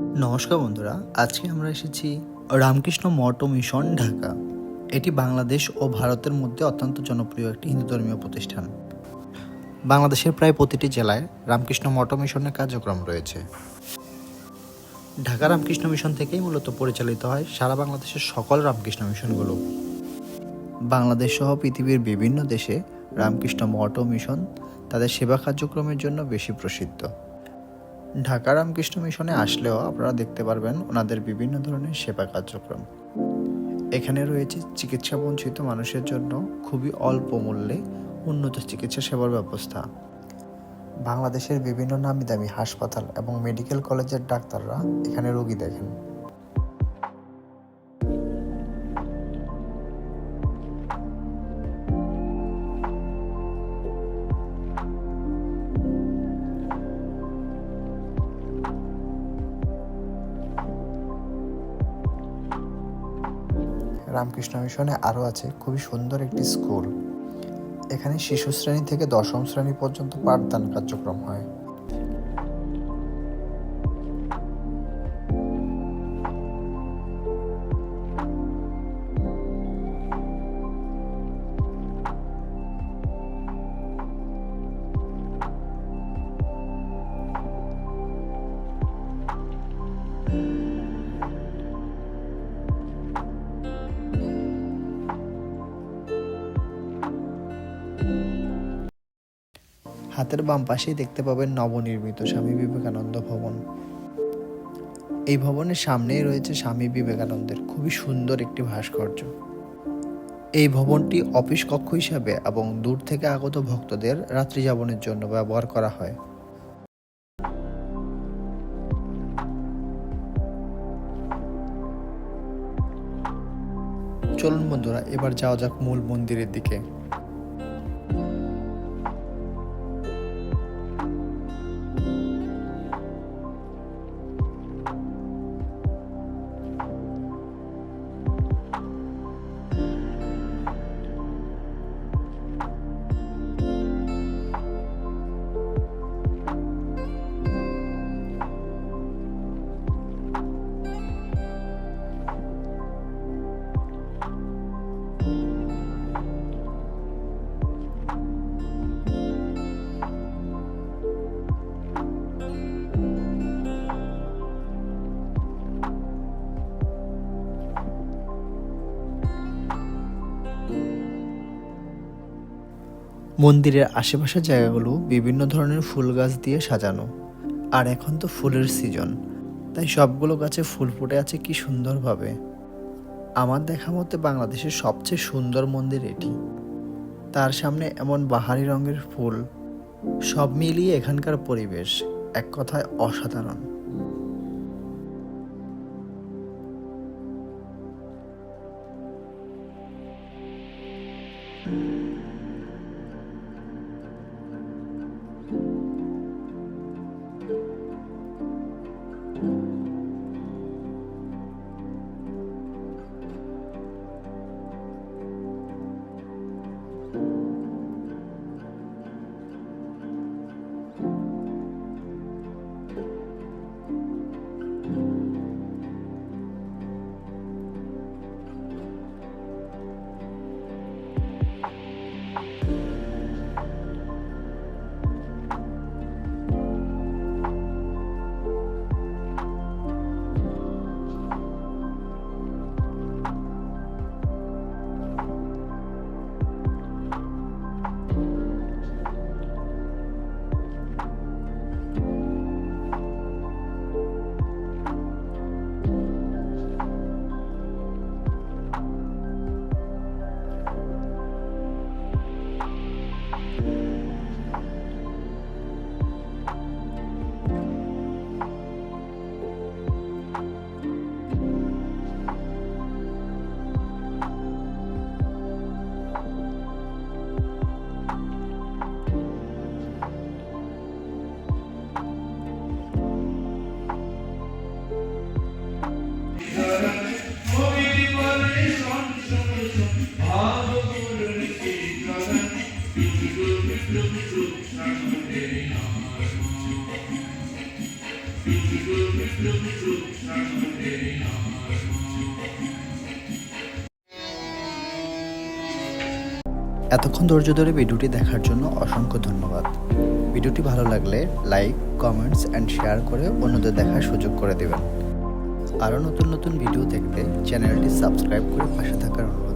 নমস্কার বন্ধুরা, আজকে আমরা এসেছি রামকৃষ্ণ মঠ মিশন, ঢাকা। এটি বাংলাদেশ ও ভারতের মধ্যে অত্যন্ত জনপ্রিয় একটি হিন্দু ধর্মীয় প্রতিষ্ঠান। বাংলাদেশের প্রায় প্রতিটি জেলায় রামকৃষ্ণ মঠ মিশনের কার্যক্রম রয়েছে। ঢাকা রামকৃষ্ণ মিশন থেকেই মূলত পরিচালিত হয় সারা বাংলাদেশের সকল রামকৃষ্ণ মিশনগুলো। বাংলাদেশ সহ পৃথিবীর বিভিন্ন দেশে রামকৃষ্ণ মঠ মিশন তাদের সেবা কার্যক্রমের জন্য বেশি প্রসিদ্ধ। ঢাকা রামকৃষ্ণ মিশনে আসলেও আপনারা দেখতে পারবেন ওনাদের বিভিন্ন ধরনের সেবা কার্যক্রম। এখানে রয়েছে চিকিৎসা বঞ্চিত মানুষের জন্য খুবই অল্প মূল্যে উন্নত চিকিৎসা সেবার ব্যবস্থা। বাংলাদেশের বিভিন্ন নামি দামি হাসপাতাল এবং মেডিকেল কলেজের ডাক্তাররা এখানে রোগী দেখেন। রামকৃষ্ণ মিশনে আরও আছে। খুবই সুন্দর একটি স্কুল। এখানে শিশু শ্রেণি থেকে দশম শ্রেণি পর্যন্ত পাঠদান কার্যক্রম হয়। হাতের বাম পাশেই দেখতে পাবেন নবনির্মিত স্বামী বিবেকানন্দ ভবন। এই ভবনের সামনেই রয়েছে স্বামী বিবেকানন্দের খুবই সুন্দর একটি ভাস্কর্য। এই ভবনটি অফিস কক্ষ হিসাবে এবং দূর থেকে আগত ভক্তদের রাত্রি যাপনের জন্য ব্যবহার করা হয়। চলুন বন্ধুরা, এবার যাওয়া যাক মূল মন্দিরের দিকে। মন্দিরের আশেপাশের জায়গাগুলো বিভিন্ন ধরনের ফুল গাছ দিয়ে সাজানো। আর এখন তো ফুলের সিজন তাই সবগুলো গাছে ফুল ফুটে আছে কি সুন্দরভাবে। আমার দেখা মতে বাংলাদেশের সবচেয়ে সুন্দর মন্দির এটি। তার সামনে এমন বাহারি রঙের ফুল, সব মিলিয়ে এখানকার পরিবেশ এক কথায় অসাধারণ। এতক্ষণ ধৈর্য ধরে ভিডিওটি দেখার জন্য অসংখ্য ধন্যবাদ। ভিডিওটি ভালো লাগলে লাইক, কমেন্টস অ্যান্ড শেয়ার করে অন্যদের দেখার সুযোগ করে দেবেন। আরও নতুন নতুন ভিডিও দেখতে চ্যানেলটি সাবস্ক্রাইব করে পাশে থাকার অনুরোধ।